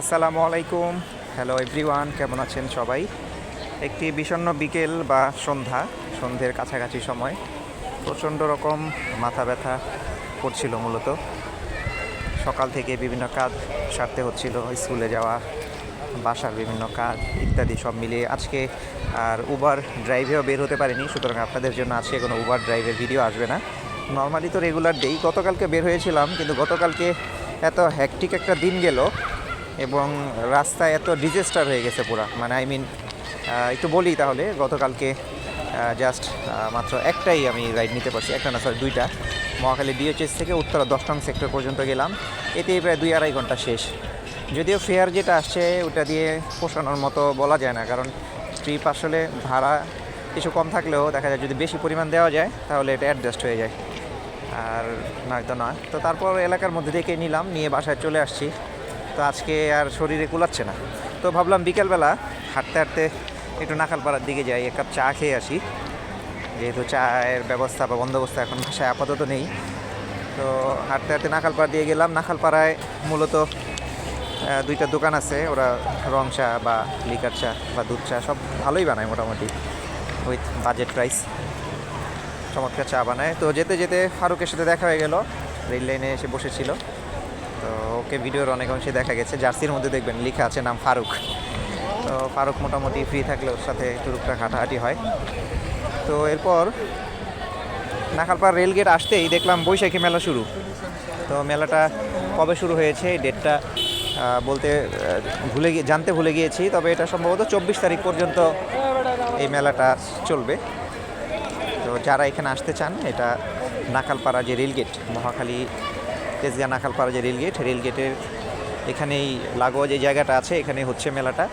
আসসালামু আলাইকুম। Hello everyone কেমন আছেন সবাই? একটি বিষণ্ণ বিকেল বা সন্ধ্যা, সন্ধ্যের কাছাকাছি সময়। প্রচণ্ড রকম মাথা ব্যথা করছিল মূলত। সকাল থেকে বিভিন্ন কাজ সারতে হচ্ছিল, স্কুলে যাওয়া, বাসার বিভিন্ন কাজ ইত্যাদি সব মিলিয়ে। আজকে আর উবার ড্রাইভেও বের হতে পারিনি, সুতরাং আপনাদের জন্য আজকে কোনো উবার ড্রাইভের ভিডিও আসবে না। নর্মালি তো রেগুলার দেই গতকালকে বের হয়েছিলাম, কিন্তু গতকালকে এত হ্যাকটিক একটা দিন গেল এবং রাস্তায় এত ডিজেস্টার হয়ে গেছে পুরা। মানে আই মিন একটু বলি তাহলে, গতকালকে জাস্ট মাত্র একটাই আমি রাইড নিতে পারছি। একটা না সরি দুইটা। মহাখালী ডিএচএস থেকে উত্তরা দশ সেক্টর পর্যন্ত গেলাম। এতেই প্রায় দুই আড়াই ঘণ্টা শেষ। যদিও ফেয়ার যেটা আসছে, ওটা দিয়ে পোষানোর মতো বলা যায় না। কারণ ট্রিপ আসলে ভাড়া কিছু কম থাকলেও দেখা যায় যদি বেশি পরিমাণ দেওয়া যায়, তাহলে এটা অ্যাডজাস্ট হয়ে যায়। আর নয়তো নয় তো তারপর এলাকার মধ্যে থেকে নিলাম, নিয়ে বাসায় চলে আসছি। তো আজকে আর শরীরে কুলাচ্ছে না। তো ভাবলাম বিকেলবেলা হাঁটতে হাঁটতে একটু নাখালপাড়ার দিকে যাই, এক কাপ চা খেয়ে আসি। যেহেতু চায়ের ব্যবস্থা বা বন্দোবস্ত এখন বাসায় আপাতত নেই। তো হাঁটতে হাঁটতে নাখালপাড়া দিয়ে গেলাম। নাখালপাড়ায় মূলত দুইটা দোকান আছে। ওরা রং চা বা লিকার চা বা দুধ চা সব ভালোই বানায় মোটামুটি উইথ বাজেট প্রাইস চমৎকার চা বানায়। তো যেতে যেতে ফারুকের সাথে দেখা হয়ে গেল। রেল লাইনে এসে বসেছিল। তো ওকে ভিডিওর অনেক অংশে দেখা গেছে। জার্সির মধ্যে দেখবেন লেখা আছে নাম ফারুক। তো ফারুক মোটামুটি ফ্রি থাকলে ওর সাথে টুকটাক হাঁটাহাঁটি হয়। তো এরপর নাখালপাড় রেলগেট আসতেই দেখলাম বৈশাখী মেলা শুরু। তো মেলাটা কবে শুরু হয়েছে ডেটটা বলতে ভুলে গিয়ে, জানতে ভুলে গিয়েছি। তবে এটা সম্ভবত চব্বিশ তারিখ পর্যন্ত এই মেলাটা চলবে। তো যারা এখানে আসতে চান, এটা নাকালপাড়া যে রেলগেট মহাখালী তেজগাঁ নাকালপাড়া যে রেলগেট। রেলগেটের এখানেই লাগোয়া যে জায়গাটা আছে, এখানে হচ্ছে মেলাটা।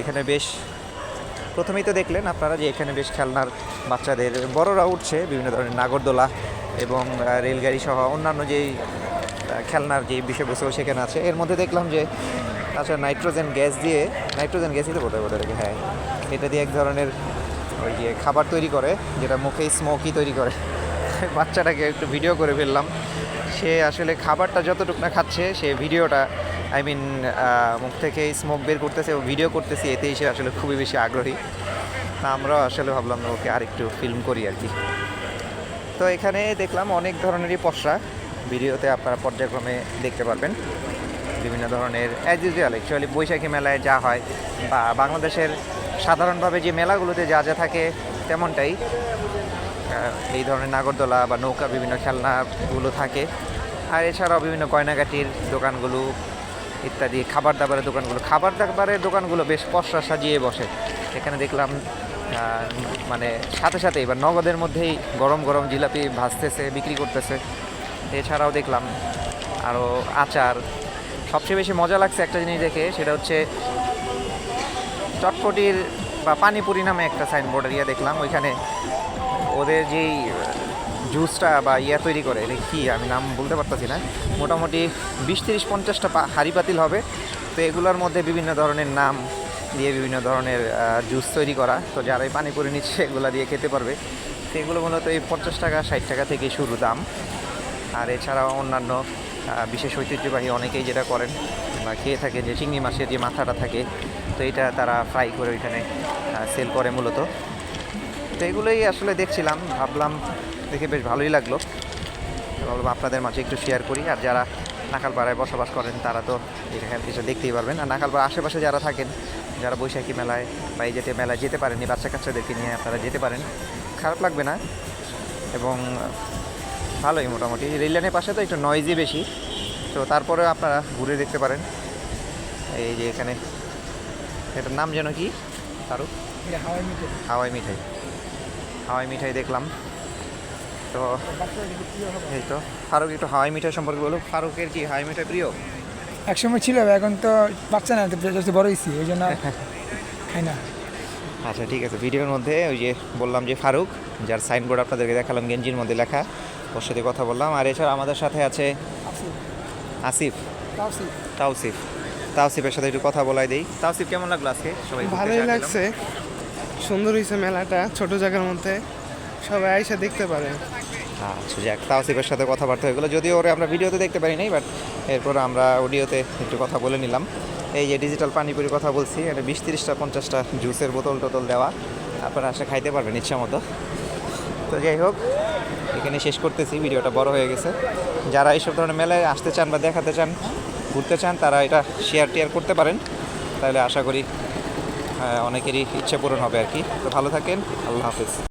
এখানে বেশ, প্রথমেই তো দেখলেন আপনারা যে এখানে বেশ খেলনার বাচ্চাদের, বড়রা উঠছে বিভিন্ন ধরনের নাগরদোলা এবং রেলগাড়ি সহ অন্যান্য যেই খেলনার যে বিষয়বস্তু সেখানে আছে। এর মধ্যে দেখলাম যে আচ্ছা নাইট্রোজেন গ্যাস দিয়ে, নাইট্রোজেন গ্যাসই তো বোধহয় বোধহয় হ্যাঁ। এটা দিয়ে এক ধরনের ওই যে খাবার তৈরি করে, যেটা মুখে স্মোকই তৈরি করে। বাচ্চাটাকে একটু ভিডিও করে ফেললাম। সে আসলে খাবারটা যতটুকু না খাচ্ছে, সে ভিডিওটা আই মিন মুখ থেকে স্মোক বের করতেছে ও ভিডিও করতেছে, এতেই সে আসলে খুবই বেশি আগ্রহী। তা আমরাও আসলে ভাবলাম ওকে আরেকটু ফিল্ম করি আর কি। তো এখানে দেখলাম অনেক ধরনেরই পশরা ভিডিওতে আপনারা পর্যায়ক্রমে দেখতে পারবেন। বিভিন্ন ধরনের অ্যাজ ইউজুয়াল অ্যাকচুয়ালি বৈশাখী মেলায় যা হয় বা বাংলাদেশের সাধারণভাবে যে মেলাগুলোতে যা যা থাকে, তেমনটাই। এই ধরনের নাগরদোলা বা নৌকা বিভিন্ন খেলনাগুলো থাকে। আর এছাড়াও বিভিন্ন গয়নাগাটির দোকানগুলো ইত্যাদি, খাবার দাবারের দোকানগুলো। খাবার দাবারের দোকানগুলো বেশ পশরা সাজিয়ে বসে। এখানে দেখলাম মানে সাথে সাথে এবার নগদের মধ্যেই গরম গরম জিলাপি ভাজতেছে, বিক্রি করতেছে। এছাড়াও দেখলাম আরও আচার। সবচেয়ে বেশি মজা লাগছে একটা জিনিস দেখে, সেটা হচ্ছে চটপটির বা পানিপুরি নামে একটা সাইনবোর্ডের ইয়ে দেখলাম, ওইখানে ওদের যেই জুসটা বা ইয়া তৈরি করে, এটা কী আমি নাম বলতে পারতেছি না, মোটামুটি বিশ তিরিশ পঞ্চাশটা পা- হাঁড়ি পাতিল হবে। তো এগুলোর মধ্যে বিভিন্ন ধরনের নাম দিয়ে বিভিন্ন ধরনের জুস তৈরি করা। তো যারা এই পানিপুরি নিচ্ছে, এগুলো দিয়ে খেতে পারবে। তো এগুলো মূলত এই পঞ্চাশ টাকা, ষাট টাকা থেকে শুরু দাম। আর এছাড়াও অন্যান্য বিশেষ ঐতিহ্যবাহী অনেকেই যেটা করেন বা খেয়ে থাকে যে, চিংড়ি মাছের যে মাথাটা থাকে তো এটা তারা ফ্রাই করে ওইখানে সেল করে মূলত। তো এগুলোই আসলে দেখছিলাম, ভাবলাম দেখে বেশ ভালোই লাগল। ভাবলাম আপনাদের মাঝে একটু শেয়ার করি, আর যারা নাকালপাড়ায় বসবাস করেন, তারা তো এখানে কিছু দেখতেই পারবেন। আর নাকালপাড়া আশেপাশে যারা থাকেন, যারা বৈশাখী মেলায় বা এই যেতে মেলায় যেতে পারেননি বাচ্চা কাচ্চাদেরকে নিয়ে আপনারা যেতে পারেন। খারাপ লাগবে না। এবং ভালোই মোটামুটি। রেল লাইনের পাশে তো একটু নয়েজি বেশি। তো তারপরে আপনারা ঘুরে দেখতে পারেন। এই যে এখানে এটার নাম যেন কি? আরও হাওয়াই মিঠাই। হাওয়াই মিঠাই। দেখলাম। তো এই তো ফারুক একটু হাওয়াই মিঠাই সম্পর্কে বলো ফারুকের কি হাওয়াই মিঠাই প্রিয়? একসময় ছিল এখন তো বাচ্চা না যথেষ্ট বড় হয়েছি ওই জন্য খাই না। আচ্ছা ঠিক আছে। ভিডিওর মধ্যে ওই যে বললাম যে ফারুক যার সাইনবোর্ড আপনাদেরকে দেখালাম গেঞ্জির মধ্যে লেখা ওর সাথে কথা বললাম। আর এছাড়া আমাদের সাথে আছে আসিফ। তাওসিফ। তাওসিফের সাথে একটু কথা বলাই দেই। তাওসিফ কেমন লাগল আজকে? সবাই ভালোই লাগছে। সুন্দর হয়েছে মেলাটা ছোট জায়গার মধ্যে। সবাই আইসা দেখতে পারে। আচ্ছা যাক তাওসিফের সাথে কথাবার্তা হয়ে গেলো। যদিও ওরে আমরা ভিডিওতে দেখতে পারি নাই বাট এরপর আমরা অডিওতে একটু কথা বলে নিলাম। এই যে ডিজিটাল পানিপুরির কথা বলছি এটা বিশ তিরিশটা পঞ্চাশটা জুসের বোতল টোতল দেওয়া। আপনারা আসে খাইতে পারবেন ইচ্ছা মতো। তো যাই হোক এখানে শেষ করতেছি ভিডিওটা বড় হয়ে গেছে। যারা এইসব ধরনের মেলায় আসতে চান বা দেখাতে চান ঘুরতে চান, তারা এটা শেয়ার টেয়ার করতে পারেন। তাহলে আশা করি অনেকেরই ইচ্ছে পূরণ হবে আর কি। তো ভালো থাকেন, আল্লাহ হাফিজ।